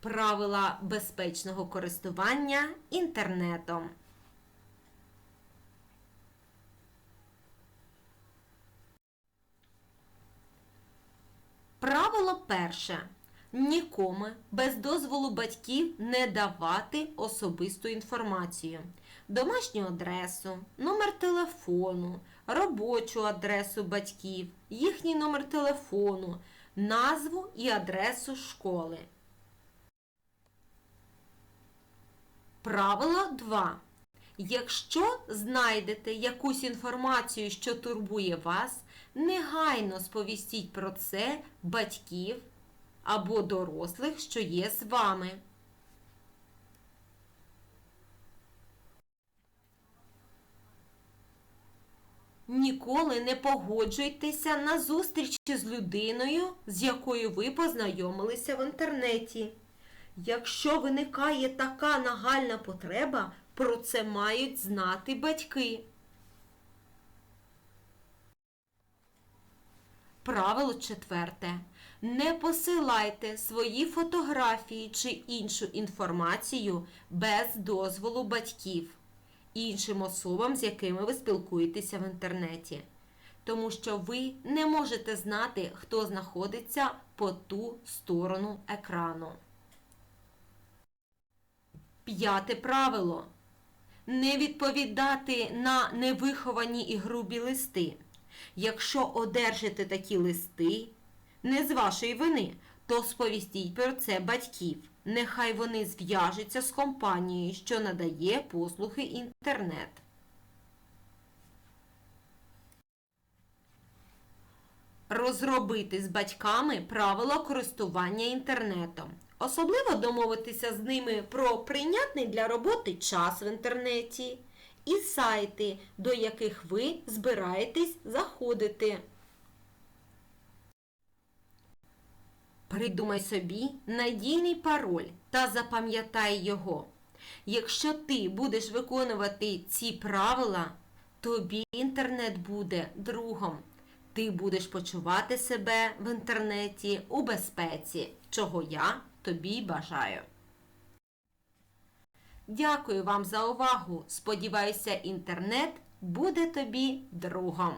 Правила безпечного користування інтернетом. Правило перше. Нікому без дозволу батьків не давати особисту інформацію. Домашню адресу, номер телефону, робочу адресу батьків, їхній номер телефону, назву і адресу школи. Правило 2. Якщо знайдете якусь інформацію, що турбує вас, негайно сповістіть про це батьків або дорослих, що є з вами. Ніколи не погоджуйтеся на зустрічі з людиною, з якою ви познайомилися в інтернеті. Якщо виникає така нагальна потреба, про це мають знати батьки. Правило четверте. Не посилайте свої фотографії чи іншу інформацію без дозволу батьків іншим особам, з якими ви спілкуєтеся в інтернеті. Тому що ви не можете знати, хто знаходиться по ту сторону екрану. П'яте правило. Не відповідати на невиховані і грубі листи. Якщо одержите такі листи, не з вашої вини, то сповістіть про це батьків. Нехай вони зв'яжуться з компанією, що надає послуги інтернет. Розробити з батьками правила користування інтернетом. Особливо домовитися з ними про прийнятний для роботи час в інтернеті і сайти, до яких ви збираєтесь заходити. Придумай собі надійний пароль та запам'ятай його. Якщо ти будеш виконувати ці правила, тобі інтернет буде другом. Ти будеш почувати себе в інтернеті у безпеці, чого я тобі бажаю. Дякую вам за увагу. Сподіваюся, інтернет буде тобі другом.